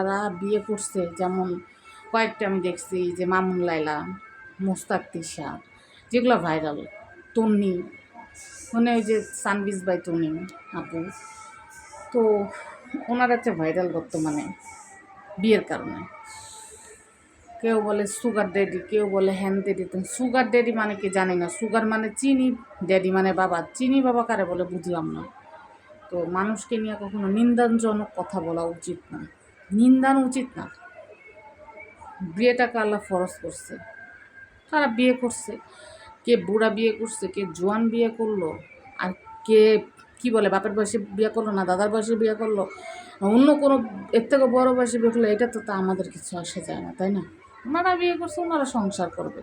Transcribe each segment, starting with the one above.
তারা বিয়ে করছে, যেমন কয়েকটা আমি দেখছি যে মামুন লাইলা মোস্তাক তিশা, যেগুলো ভাইরাল, তন্নি মানে ওই যে সানবিজ বাই তন্নি আপু তো ওনারা হচ্ছে ভাইরাল বর্তমানে বিয়ের কারণে। কেউ বলে সুগার ড্যাডি, কেউ বলে হ্যান ড্যাডি। তো সুগার ড্যাডি মানে কি জানি না। সুগার মানে চিনি, ড্যাডি মানে বাবা। চিনি বাবা কারে বলে বুঝলাম না। তো মানুষকে নিয়ে কখনো নিন্দাজনক কথা বলা উচিত না। নিন্দানো উচিত না। বিয়েটাকে আল্লাহ ফরজ করছে। তারা বিয়ে করছে। কে বুড়া বিয়ে করছে, কে জোয়ান বিয়ে করল, আর কে কি বলে, বাপের বয়সে বিয়ে করল না, দাদার বয়সে বিয়ে করল, অন্য কোনো এর থেকে বড় বয়সে বিয়ে করল, এটা তো তা আমাদের কিছু আসা যায় না, তাই না? ওনারা বিয়ে করছে, ওনারা সংসার করবে।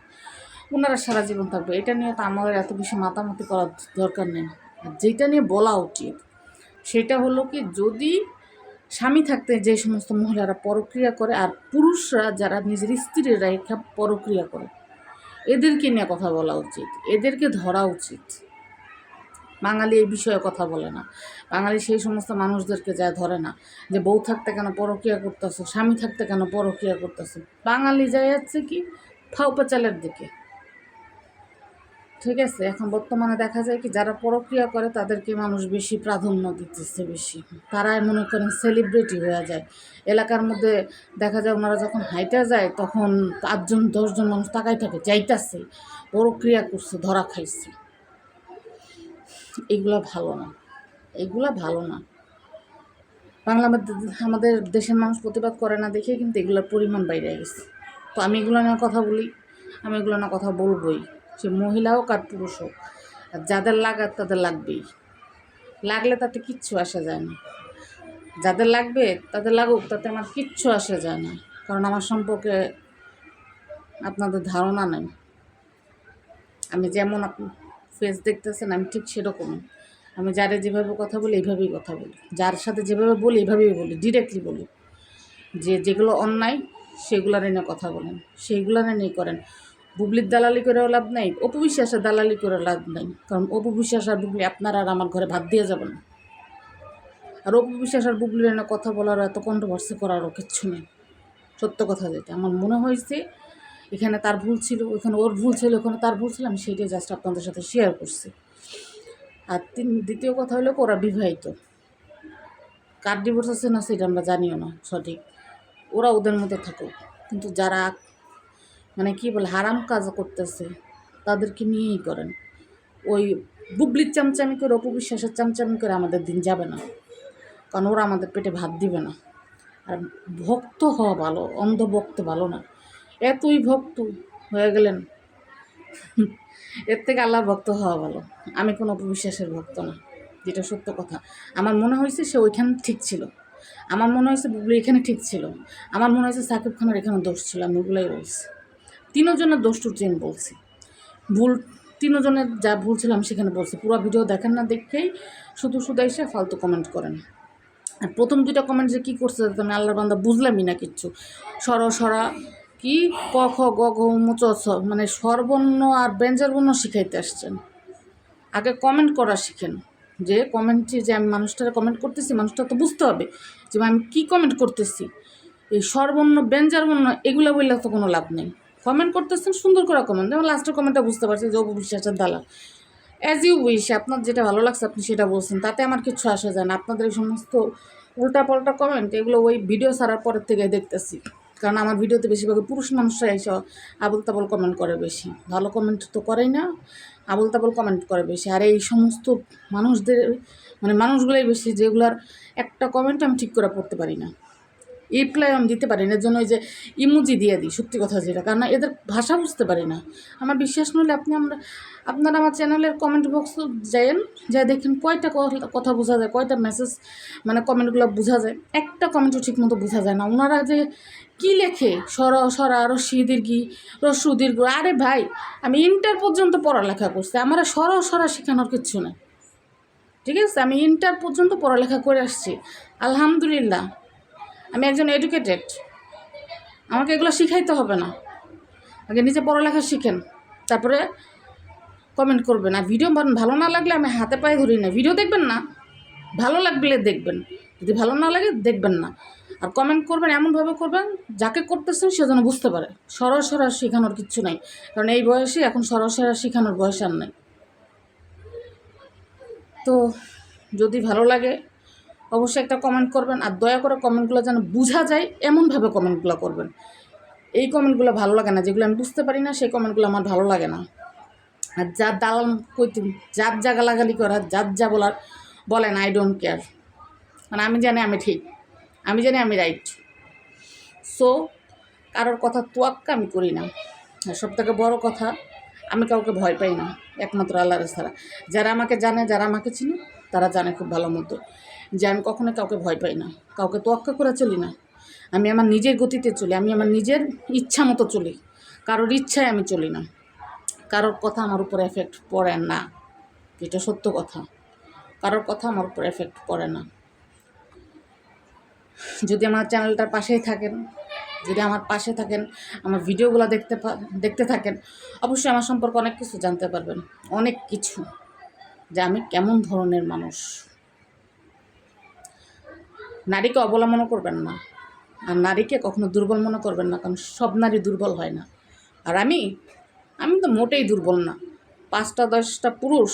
ওনারা সারা জীবন থাকবে। এটা নিয়ে তো আমাদের এত বেশি মাতামাতি করার দরকার নেই। আর যেটা নিয়ে বলা উচিত, সেটা হলো কি, যদি স্বামী থাকতে যে সমস্ত মহিলারা পরক্রিয়া করে আর পুরুষরা যারা নিজের স্ত্রীর রেখা পরক্রিয়া করে, এদেরকে নিয়ে কথা বলা উচিত, এদেরকে ধরা উচিত। বাঙালি এই বিষয়ে কথা বলে না। বাঙালি সেই সমস্ত মানুষদেরকে যা ধরে না, যে বউ থাকতে কেন পরক্রিয়া করতেছো, স্বামী থাকতে কেন পরক্রিয়া করতেছো? বাঙালি যায় যাচ্ছে কি ফাউ পেচালের দিকে। ঠিক আছে, এখন বর্তমানে দেখা যায় কি যারা পরক্রিয়া করে তাদেরকে মানুষ বেশি প্রাধান্য দিতেছে বেশি। তারাই মনে করেন সেলিব্রিটি হয়ে যায়। এলাকার মধ্যে দেখা যায় ওনারা যখন হাইটা যায় তখন পাঁচজন, দশজন মানুষ তাকাই থাকে, যাইতাছে, পরক্রিয়া করছে, ধরা খাইছে। এগুলা ভালো না, এগুলা ভালো না। বাংলা আমাদের- দেশের মানুষ প্রতিবাদ করে না দেখে কিন্তু এগুলোর পরিমাণ বাইরে গেছে। তো আমি এগুলো নিয়ে কথা বলি, আমি এগুলো না কথা বলবোই। সে মহিলা হোক আর পুরুষ হোক, আর যাদের লাগার তাদের লাগবেই। লাগলে তাতে কিচ্ছু আসা যায় না। যাদের লাগবে তাদের লাগুক, তাতে আমার কিচ্ছু আসা যায় না। কারণ আমার সম্পর্কে আপনাদের ধারণা নেই। আমি যেমন আপনি ফেস দেখতেছেন, আমি ঠিক সেরকমই। আমি যারে যেভাবে কথা বলি, এইভাবেই কথা বলি। যার সাথে যেভাবে বলি, এইভাবেই বলি ডিরেক্টলি বলি। যে যেগুলো অন্যায়, সেগুলার এনে কথা বলেন। সেইগুলার এনেই করেন। বুবলির দালালি করেও লাভ নাই, অপু বিশ্বাসের দালালি করে লাভ নাই। কারণ অপু বিশ্বাস আর বুবলি আপনার আর আমার ঘরে ভাত দিয়ে যাবেন আর অপু বিশ্বাস আর বুবলির এনে কথা বলার এত কন্ট্রোভার্সি করারও কিচ্ছু নেই। সত্য কথা যেটা। আমার মনে হয়েছে এখানে তার ভুল ছিল, ওখানে ওর ভুল ছিল, ওখানে তার ভুল ছিল, আমি সেইটাই জাস্ট আপনাদের সাথে শেয়ার করছি। আর তিন, দ্বিতীয় কথা হলো ওরা বিবাহিত। কার ডিভোর্স আছে না, সেটা আমরা জানিও না, সঠিক। ওরা ওদের মধ্যে থাকুক। কিন্তু যারা মানে কি বলে, হারাম কাজ করতেছে, তাদেরকে নিয়েই করেন। ওই বুবলির চামচামি করে অপবিশ্বাসের চামচামি করে আমাদের দিন যাবে না। কারণ ওরা আমাদের পেটে ভাত দিবে না। আর ভক্ত হওয়া ভালো অন্ধ ভক্ত ভালো না। এতই ভক্ত হয়ে গেলেন, এর থেকে আল্লাহ ভক্ত হওয়া ভালো। আমি কোনো অপবিশ্বাসের ভক্ত না, যেটা সত্য কথা। আমার মনে হয়েছে সে ওইখানে ঠিক ছিল। আমার মনে হয়েছে বুবলি এখানে ঠিক ছিল। আমার মনে হয়েছে সাকিব খানের এখানে দোষ ছিল, আমি ওগুলোই বলছি। তিনজনের দোষ টুটি আমি বলছি। ভুল, তিনজনের যা ভুল ছিল আমি সেখানে বলছি। পুরো ভিডিও দেখেন না দেখেই শুধু শুধু এসে ফালতু কমেন্ট করেন। আর প্রথম দুইটা কমেন্ট যে কী করছে আমি আল্লাহর বান্দা বুঝলামই না কিচ্ছু। সর, সরা, কি ক, খ, গ, ঘ, ম, চ মানে স্বরবর্ণ আর ব্যঞ্জন বর্ণ শিখাইতে আসছেন। আগে কমেন্ট করা শিখেন। যে কমেন্টে যে আমি মানুষটার কমেন্ট করতেছি, মানুষটা তো বুঝতে হবে যে আমি কী কমেন্ট করতেছি। এই স্বরবর্ণ ব্যঞ্জার বর্ণ এগুলো বললে তো কোনো লাভ নেই। কমেন্ট করতেছেন, সুন্দর করে কমেন্ট। যেমন লাস্টের কমেন্টটা বুঝতে পারছি যে অপবিশ্বাসের দালাল। অ্যাজ ইউ উইশ আপনার যেটা ভালো লাগছে, আপনি সেটা বলছেন। তাতে আমার কিছু আসা যায় না। আপনাদের এই সমস্ত উল্টাপাল্টা কমেন্ট এগুলো ওই ভিডিও ছাড়ার পরের থেকে দেখতেছি। কারণ আমার ভিডিওতে বেশিরভাগ পুরুষ মানুষরা এসে আবল তাবল কমেন্ট করে বেশি। ভালো কমেন্ট তো করেই না আবল তাবল কমেন্ট করে বেশি। আর এই সমস্ত মানুষদের মানে মানুষগুলোই বেশি, যেগুলার একটা কমেন্ট আমি ঠিক করে পড়তে পারি না। রিপ্লাই আমি দিতে পারি না। এর জন্য ওই যে ইমুজি দিয়ে দিই, সত্যি কথা যেটা। কারণ এদের ভাষা বুঝতে পারি না। আমার বিশ্বাস নইলে আপনি আমরা আপনারা আমার চ্যানেলের কমেন্ট বক্স যাইন যা দেখেন কয়টা কথা- বোঝা যায়, কয়টা মেসেজ মানে কমেন্টগুলো বোঝা যায়। একটা কমেন্টও ঠিক মতো বোঝা যায় না। ওনারা যে কী লেখে? সর সরা রস্যি দীর্ঘি রস্যু দীর্ঘ। আরে ভাই, আমি ইন্টার পর্যন্ত পড়ালেখা করছি। আমার সর, সরা শেখানোর কিচ্ছু নেই। ঠিক আছে? আমি ইন্টার পর্যন্ত পড়ালেখা করে আসছি। আলহামদুলিল্লাহ। আমি একজন এডুকেটেড আমাকে এগুলো শিখাইতে হবে না। আগে নিজে পড়ালেখা শিখেন, তারপরে কমেন্ট করবেন। আর ভিডিও ভালো না লাগলে আমি হাতে পায়ে ধরি না। ভিডিও দেখবেন না, ভালো লাগলে দেখবেন। যদি ভালো না লাগে, দেখবেন না। আর কমেন্ট করবেন, এমনভাবে করবেন, যাকে করতেছেন সে যেন বুঝতে পারে। সরাসরি শেখানোর কিচ্ছু নাই। কারণ এই বয়সে এখন সরাসরি শেখানোর বয়স আর নেই। তো যদি ভালো লাগে অবশ্যই একটা কমেন্ট করবেন আর দয়া করে কমেন্টগুলো যেন বোঝা যায়, এমনভাবে কমেন্টগুলো করবেন। এই কমেন্টগুলো ভালো লাগে না, যেগুলো আমি বুঝতে পারি না, সেই কমেন্টগুলো আমার ভালো লাগে না। আর যার দালাল কইতে, যার যা গালাগালি করার, যার যা বলার বলেন আই ডোন্ট কেয়ার মানে আমি জানি আমি ঠিক, আমি জানি আমি রাইট সো কারোর কথা তোয়াক্কা আমি করি না। সব থেকে বড়ো কথা, আমি কাউকে ভয় পাই না, একমাত্র আল্লাহর ছাড়া যারা আমাকে জানে, যারা আমাকে চিনে, তারা জানে খুব ভালো মতো। যে আমি কখনো কাউকে ভয় পাই না, কাউকে তোয়াক্কা করে চলি না। আমি আমার নিজের গতিতে চলি, আমি আমার নিজের ইচ্ছা মতো চলি, কারোর ইচ্ছায় আমি চলি না। কারোর কথা আমার উপর এফেক্ট পড়ে না, এটা সত্য কথা। কারোর কথা আমার উপর এফেক্ট পড়ে না। যদি আমার চ্যানেলটার পাশেই থাকেন, যদি আমার পাশে থাকেন, আমার ভিডিওগুলো দেখতে দেখতে থাকেন, অবশ্যই আমার সম্পর্কে অনেক কিছু জানতে পারবেন, অনেক কিছু, যে আমি কেমন ধরনের মানুষ। নারীকে অবলা মনে করবেন না। আর নারীকে কখনো দুর্বল মনে করবেন না, কারণ সব নারী দুর্বল হয় না। আর আমি আমি তো মোটেই দুর্বল না। পাঁচটা, দশটা পুরুষ।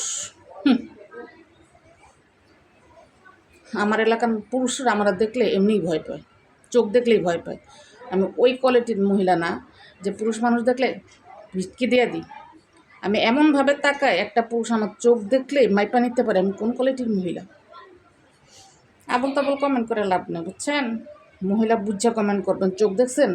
আমার এলাকার পুরুষরা আমরা দেখলে এমনিই ভয় পায় চোখ দেখলেই ভয় পায় আমি ওই কোয়ালিটির মহিলা না, যে পুরুষ মানুষ দেখলে ভিটকি দিয়ে দিই। আমি এমনভাবে তাকাই একটা পুরুষ আমার চোখ দেখলেই মাইপা নিতে পারে, আমি কোন কোয়ালিটির মহিলা? আবল তাবল কমেন্ট করে লাভ নেই বুঝছেন? মহিলা বুঝা কমেন্ট করবেন চোখ দেখছেন?